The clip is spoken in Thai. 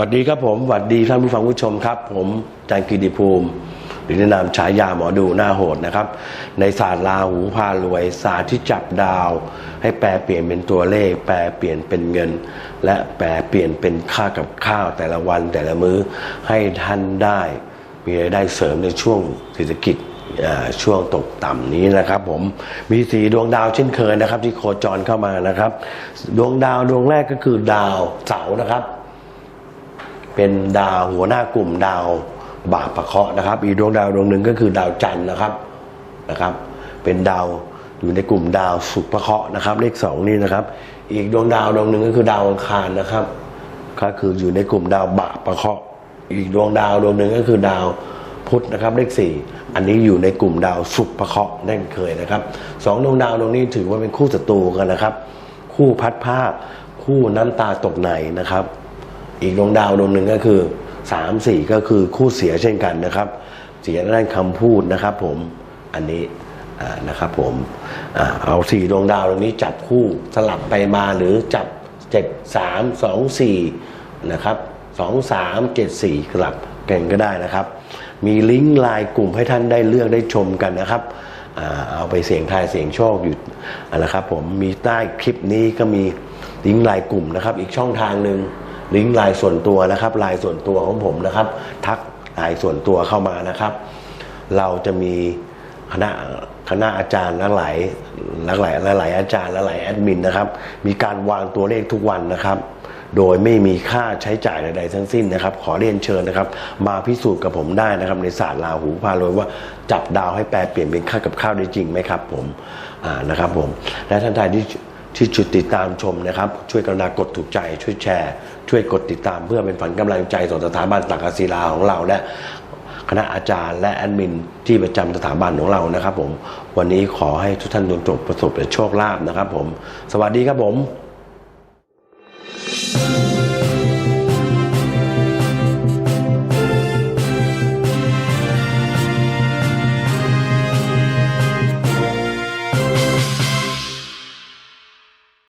วัสดีครับผมสวัสดีท่านผู้ฟังผู้ชมครับ ผมจารย์กิติภูมิ หรือในนามฉายาหมอดูหน้าโหดนะครับ ในศาสตร์ลาหูพารวยศาสตร์ที่จับดาว ให้แปลเปลี่ยนเป็นตัวเลข แปลเปลี่ยนเป็นเงิน และแปลเปลี่ยนเป็นค่ากับข้าวแต่ละวันแต่ละมื้อให้ท่านได้มีรายได้เสริมในช่วงเศรษฐกิจช่วงตกต่ำนี้นะครับ ผมมีสีดวงดาวเช่นเคยนะครับ ที่โคจรเข้ามานะครับ ดวงดาวดวงแรกก็คือดาวเสาร์นะครับ เป็นดาวหัวหน้ากลุ่มดาวบาปประเคราะห์นะครับ อีกดวงดาวดวงหนึ่งก็คือดาวจันทร์นะครับนะครับ เป็นดาวอยู่ในกลุ่มดาวสุภเคราะห์นะครับ เลขสองนี่นะครับ อีกดวงดาวดวงหนึ่งก็คือดาวอังคารนะครับ ก็คืออยู่ในกลุ่มดาวบาปประเคราะห์อีกดวงดาวดวงหนึ่งก็คือดาวพุธนะครับ เลขสี่อันนี้อยู่ในกลุ่มดาวสุภเคราะห์นั่นเคยนะครับสองดวงดาวดวงนี้ถือว่าเป็นคู่ศัตรูกันนะครับ คู่พัดภาคคู่น้ำตาตกในนะครับ อีกดวงดาวดวงหนึ่งก็คือสามสี่ก็คือคู่เสียเช่นกันนะครับ เสียด้านคำพูดนะครับ ผมอันนี้นะครับผมอเอาสี่ดวงดาวตรงนี้จับคู่สลับไปมาหรือจับเจ็ดสามสองสี่นะครับสองสามเจ็ดสี่สลับกันก็ได้นะครับ มีลิงก์ไลน์กลุ่มให้ท่านได้เลือกได้ชมกันนะครับอเอาไปเสียงทายเสียงโชคอยู่นะครับ ผมมีใต้คลิปนี้ก็มีลิงก์ไลน์กลุ่มนะครับ อีกช่องทางหนึ่ง ลิงก์ไลน์ส่วนตัวนะครับไลน์ส่วนตัวของผมนะครับ ทักไลน์ส่วนตัวเข้ามานะครับ เราจะมีคณะคณะอาจารย์หลายหลายหลายหลายหลายอาจารย์หลายแอดมินนะครับ มีการวางตัวเลขทุกวันนะครับ โดยไม่มีค่าใช้จ่ายใดๆทั้งสิ้นนะครับ ขอเรียนเชิญนะครับ มาพิสูจน์กับผมได้นะครับ ในศาสตร์ราหูพารวยว่าจับดาวให้แปลเปลี่ยนเป็นค่ากับข้าวได้จริงไหมครับ ผมอ่านะครับผมและท่านใดที่ ที่จุดติดตามชมนะครับ ช่วยกรุณากดถูกใจ ช่วยแชร์ ช่วยกดติดตามเพื่อเป็นฝันกำลังใจต่อสถาบันตักศิลาของเราและคณะอาจารย์และแอดมินที่ประจำสถาบันของเรานะครับ ผม วันนี้ขอให้ทุกท่านจงจบประสบแต่โชคลาภนะครับ ผม สวัสดีครับผม